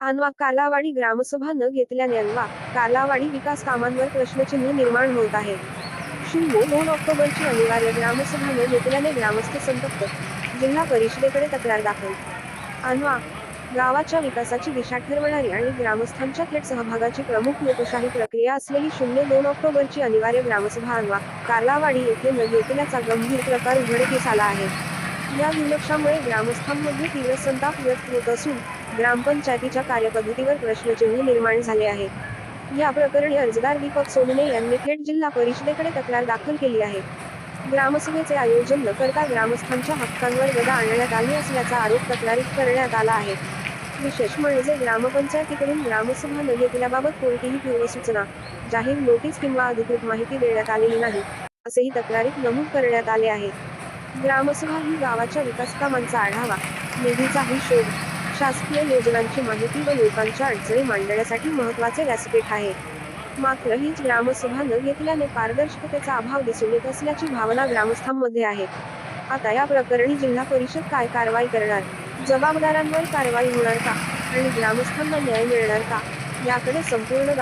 अनवा कालावाडी ग्रामसभा न घेतल्याने अनवा कालावाडी विकास कामांवर प्रश्नचिन्ह निर्माण होत आहे. शून्य दोन ऑक्टोबरची अनिवार्य ग्रामसभा न घेतल्याने ग्रामस्थ संतप्त. जिल्हा परिषदेकडे तक्रार दाखल. अनवा गावाच्या विकासाची दिशा ठरवणारी आणि ग्रामस्थांच्या थेट सहभागाची प्रमुख लोकशाही प्रक्रिया असलेली शून्य दोन ऑक्टोबरची अनिवार्य ग्रामसभा अनवा कालावाडी येथे न घेतल्याचा गंभीर प्रकार उघडकीस आला आहे. या दुर्लक्षामुळे ग्रामस्थांमध्ये तीव्र संताप व्यक्त होत असून ग्रामपंचायतीच्या कार्यपद्धतीवर प्रश्नचिन्ह निर्माण झाले आहे या प्रकरणी अर्जदार दीपक सोनने यांनी थेट जिल्हा परिषदेकडे तक्रार दाखल केली आहे. ग्रामसभेचे आयोजन न करता ग्रामस्थांच्या हक्कांवर गदा आणण्यात आली असल्याचा आरोप तक्रारीत करण्यात आला आहे. विशेष म्हणजे ग्रामपंचायतीकडून ग्रामसभा न घेतल्याबाबत कोणतीही पूर्वसूचना जाहीर नोटीस किंवा अधिकृत माहिती देण्यात आलेली नाही असेही तक्रारीत नमूद करण्यात आले आहे. ग्रामसभा ही गावाच्या विकास कामांचा आढावा निधीचा शोध शासकीय योजनांची माहिती व लोकांच्या अडचणी मांडण्यासाठी महत्त्वाचे व्यासपीठ आहे. मात्र हीच ग्रामसभा न घेतल्याने पारदर्शकतेचा अभाव दिसून येत असल्याची भावना ग्रामस्थांमध्ये आहे. आता या प्रकरणी जिल्हा परिषद काय कारवाई करणार? जबाबदारांवर कारवाई होणार का? आणि ग्रामस्थांना न्याय मिळणार का? याकडे संपूर्ण